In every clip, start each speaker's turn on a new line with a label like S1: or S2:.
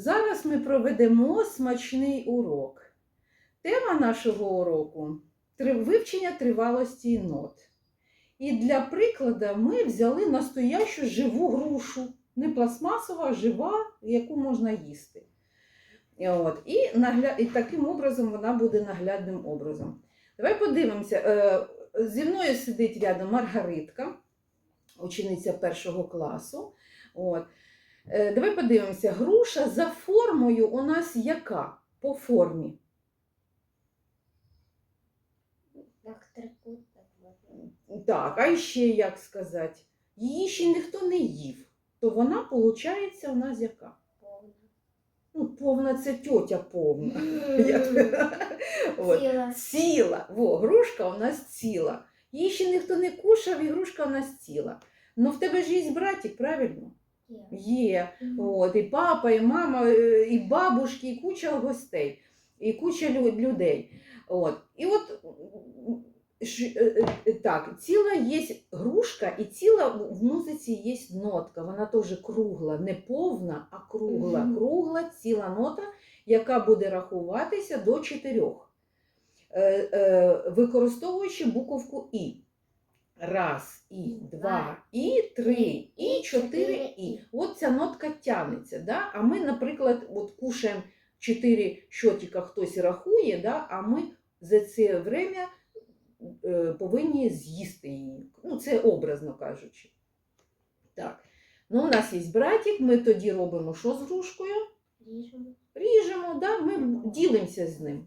S1: Зараз ми проведемо смачний урок. Тема нашого уроку вивчення тривалості нот. І для прикладу ми взяли настоящу живу грушу, не пластмасова, а жива, яку можна їсти. От. І, нагля... і таким образом вона буде наглядним образом. Давай подивимося. Е, Зі мною сидить рядом Маргаритка, учениця першого класу. От. Е, Давай подивимося. Груша за формою у нас яка по формі?
S2: Як трикутник.
S1: Так, а ще як сказати? Її ще ніхто не їв. То вона, виходить, у нас яка?
S2: Повна.
S1: Ну, повна це тьотя повна.
S2: Ціла.
S1: Ціла. Во, грушка у нас ціла. Її ще ніхто не кушав, і грушка у нас ціла. Ну в тебе ж є братик, правильно?
S2: Є.
S1: От, і папа, і мама, е, і бабушки, і куча гостей, і куча людей. От. І от ш- е, е, так, ціла є грушка, і ціла в музиці є нотка. Вона теж кругла, не повна, а кругла.
S2: Мгм.
S1: Кругла ціла нота, яка буде рахуватися до чотирьох, використовуючи буковку І. Раз, і, два, і, три, і, чотири, і. От ця нотка тягнеться. Да? А ми, наприклад, от кушаємо чотири щотика, хтось рахує, да? а ми за це время е, повинні з'їсти її. Ну, це образно кажучи. Так. Ну, у нас є братик, ми тоді робимо що з грушкою?
S2: Ріжемо.
S1: Ріжемо, да? ми ділимося з ним.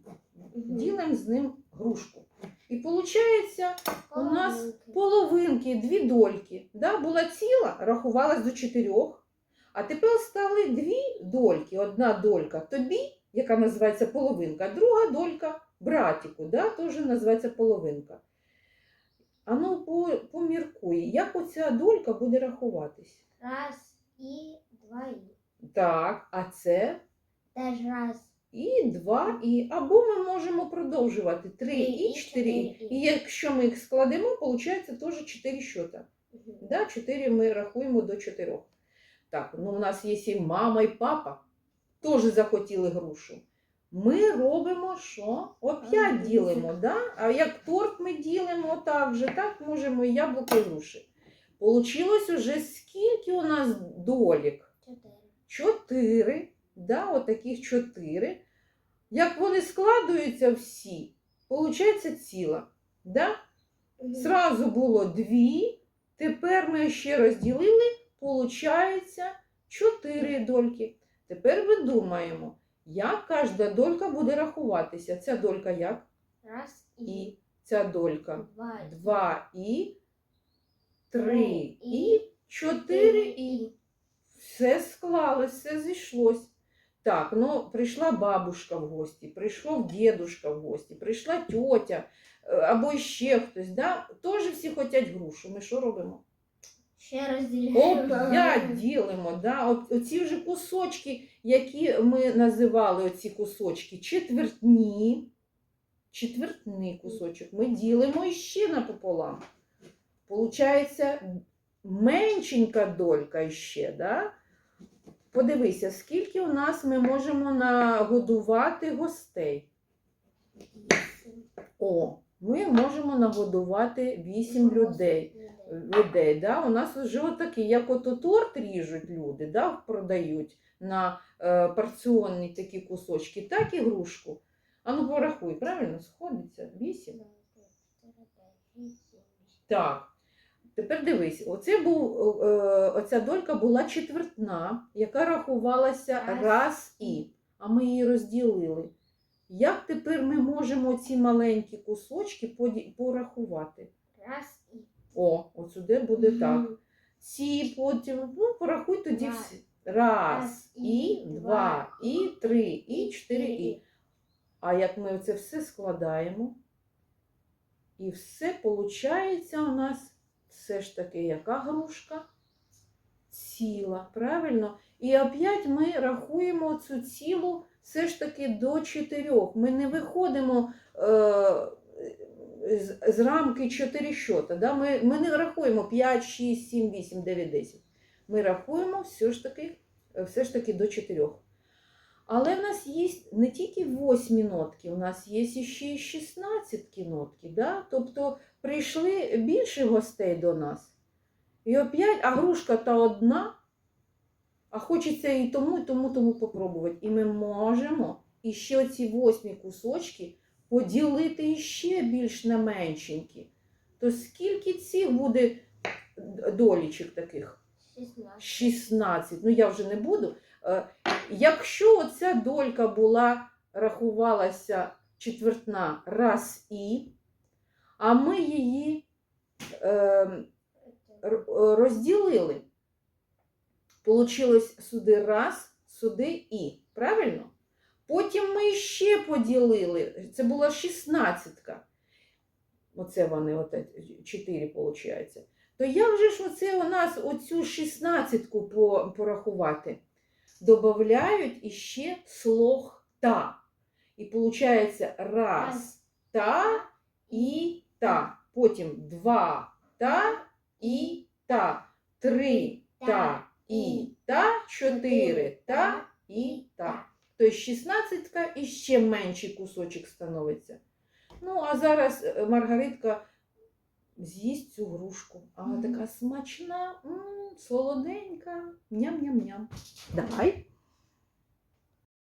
S1: Ділимо з ним грушку. І виходить, у нас
S2: Половинки.
S1: дві дольки. Да? Була ціла, рахувалась до чотирьох. А тепер стали дві дольки. Одна долька тобі, яка називається половинка, друга долька братику, да? теж називається половинка. А ну поміркуй, як оця долька буде рахуватись?
S2: Раз і два і.
S1: Так, а це
S2: Теж раз.
S1: І два і. Або ми можемо продовжувати три
S2: Три
S1: і
S2: і,
S1: чотири і. якщо ми їх складемо, виходить теж чотири щота.
S2: Мгм.
S1: Да, 4 ми рахуємо до 4. Так, ну у нас є і мама, і папа. Теж захотіли грушу. Ми робимо що? Оп'ять ділимо, да? а як торт ми ділимо так же, так можемо і яблуко і груші. Получилось уже скільки у нас долік?
S2: Чотири.
S1: Чотири. Да, отаких чотири. Як вони складуються всі, виходить ціла. Да? Зразу було дві, тепер ми ще розділили, получається чотири дольки. Тепер видумаємо, як кожна долька буде рахуватися. Ця долька як?
S2: Раз і.
S1: І. Ця долька.
S2: Два.
S1: Два і, три і, чотири і. Все склалось, все зійшлось. Так, ну прийшла бабушка в гості, прийшов дідушка в гості, прийшла тьотя е, або ще хтось. Да? Теж всі хочуть грушу. Ми що робимо?
S2: Ще розділяємо.
S1: Оп'ять ділимо. Да? Оці вже кусочки, які ми називали оці кусочки, четвертні, четвертний кусочок, ми ділимо іще напополам. Получається меншенька долька іще. Да? Подивися, скільки у нас ми можемо нагодувати гостей. О, ми можемо нагодувати 8 людей. людей да? У нас вже отакі, як ото торт ріжуть люди, да? продають на е, порціонні такі кусочки, так і грушку. А ну порахуй, правильно? Сходиться? 8?
S2: Два, три, чотири, п'ять, шість, сім, вісім.
S1: Так. Тепер дивись, оце був, е, оця долька була четвертна, яка рахувалася
S2: Раз.
S1: раз і, а ми її розділили. Як тепер ми можемо ці маленькі кусочки порахувати?
S2: Раз і.
S1: О, от сюди буде так. Ці потім, ну, порахуй тоді
S2: Два.
S1: всі. Раз,
S2: Раз,
S1: і,
S2: і,
S1: два,
S2: два,
S1: і, три, і, чотири,
S2: чотири,
S1: і. А як ми це все складаємо, і все виходить у нас все ж таки яка грушка? Ціла, правильно? І опять ми рахуємо цю цілу все ж таки до чотирьох. Ми не виходимо е, з, з рамки 4 щота. Да? Ми, ми не рахуємо 5, 6, 7, 8, 9, 10. Ми рахуємо все ж таки, все ж таки до 4. Але в нас є не тільки восьмі нотки, у нас є ще й 16 нотки. Да? Тобто прийшли більше гостей до нас. І опять, а грушка та одна, а хочеться і тому, і тому, тому попробувати. І ми можемо іще оці восьмі кусочки поділити іще більш на меншенькі. То скільки цих буде долічок таких?
S2: 16.
S1: 16. Ну я вже не буду. Якщо оця долька була, рахувалася четвертна раз і, а ми її е, розділили. Получилось сюди раз, сюди і. Правильно? Потім ми ще поділили. Це була шістнадцятка. Оце вони, от 4, виходить. То як же ж оце у нас оцю шістнадцятку порахувати? Добавляють іще слог та. І виходить раз та і та. Потім два та і та. Три та і та. Чотири та і та. Тобто шістнадцятка і ще менший кусочок становиться. Ну, а зараз е, Маргаритка з'їсть цю грушку. А
S2: mm.
S1: така смачна, м, солоденька. Ням-ням-ням. Давай.